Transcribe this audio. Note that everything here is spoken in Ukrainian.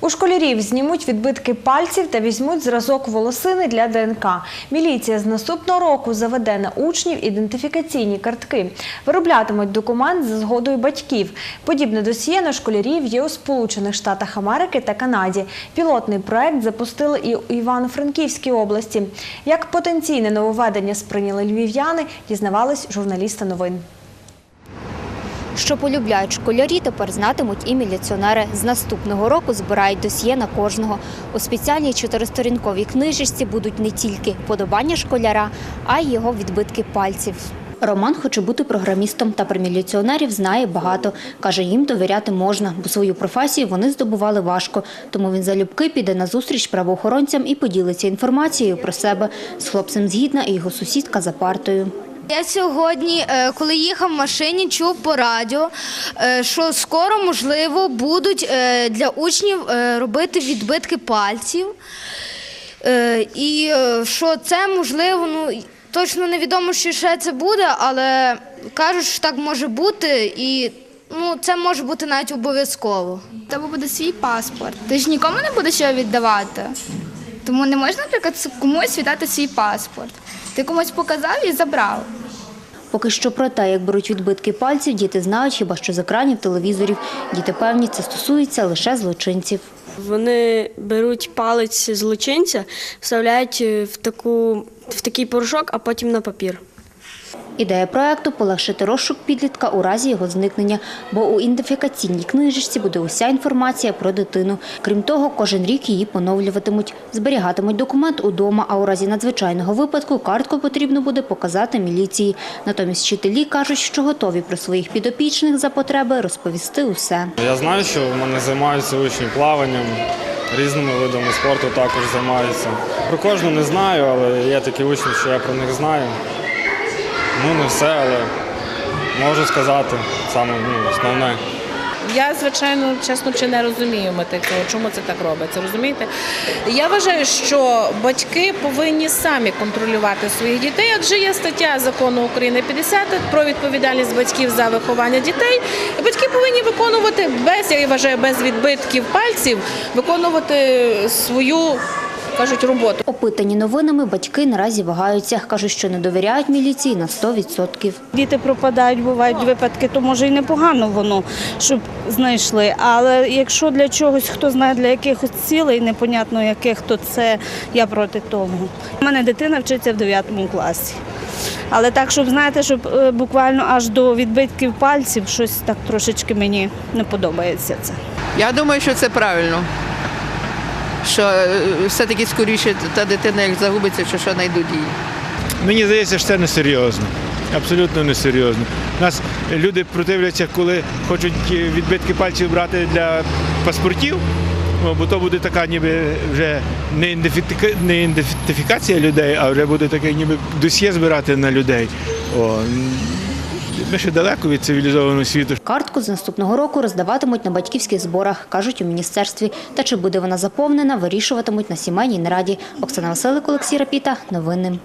У школярів знімуть відбитки пальців та візьмуть зразок волосини для ДНК. Міліція з наступного року заведе на учнів ідентифікаційні картки. Вироблятимуть документ за згодою батьків. Подібне досьє на школярів є у Сполучених Штатах Америки та Канаді. Пілотний проект запустили і у Івано-Франківській області. Як потенційне нововведення сприйняли львів'яни, дізнавались журналісти новин. Що полюбляють школярі, тепер знатимуть і міліціонери. З наступного року збирають досьє на кожного. У спеціальній чотиристорінковій книжечці будуть не тільки подобання школяра, а й його відбитки пальців. Роман хоче бути програмістом та про міліціонерів знає багато. Каже, їм довіряти можна, бо свою професію вони здобували важко. Тому він залюбки піде на зустріч правоохоронцям і поділиться інформацією про себе. З хлопцем згідна і його сусідка за партою. Я сьогодні, е, коли їхав в машині, чув по радіо, е, що скоро, можливо, будуть е, для учнів робити відбитки пальців. І що це можливо, ну точно невідомо, що ще це буде, але кажуть, що так може бути, і ну, це може бути навіть обов'язково. Тебе буде свій паспорт. Ти ж нікому не будеш його віддавати. Тому не можна, наприклад, комусь віддати свій паспорт. Ти комусь показав і забрав. Поки що про те, як беруть відбитки пальців, діти знають хіба що з екранів телевізорів. Діти певні, це стосується лише злочинців. Вони беруть палець злочинця, вставляють е, в таку в такий порошок, а потім на папір. Ідея проекту полегшити розшук підлітка у разі його зникнення, бо у ідентифікаційній книжечці буде уся інформація про дитину. Крім того, кожен рік її поновлюватимуть. Зберігатимуть документ удома, а у разі надзвичайного випадку картку потрібно буде показати міліції. Натомість вчителі кажуть, що готові про своїх підопічних за потреби розповісти усе. Я знаю, що в мене займаються учні плаванням, різними видами спорту також займаються. Про кожну не знаю, але є такі учні, що я про них знаю. Ну, не все, але можу сказати саме ну, основне. Я, звичайно, чесно чи не розумію мети чому це так робиться. Розумієте? Я вважаю, що батьки повинні самі контролювати своїх дітей, адже є стаття закону України 50 про відповідальність батьків за виховання дітей. Батьки повинні виконувати без, я вважаю, без відбитків пальців, виконувати свою кажуть роботу. Опитані новинами батьки наразі вагаються. Кажуть, що не довіряють міліції на 100%. Діти пропадають, бувають випадки, то може і непогано воно, щоб знайшли. Але якщо для чогось, хто знає для якихось цілей, непонятно яких, то це я проти того. У мене дитина вчиться в 9 класі. Але так, щоб знаєте, щоб е, буквально аж до відбитків пальців щось так трошечки мені не подобається це. Я думаю, що це правильно. Що е, все-таки скоріше та дитина, як загубиться, що що знайдуть її. Мені здається, що це несерйозно. Абсолютно несерйозно. Нас люди противляться, коли хочуть е, відбитки пальців брати для паспортів, бо то буде така ніби вже не ідентифіка- не ідентифікація людей, а вже буде таке ніби досьє збирати на людей. О, ми ще далеко від цивілізованого світу. Картку з наступного року роздаватимуть на батьківських зборах, кажуть у міністерстві. Та чи буде вона заповнена, вирішуватимуть на сімейній нараді. Оксана Василик, Олексій Рапіта. Новини.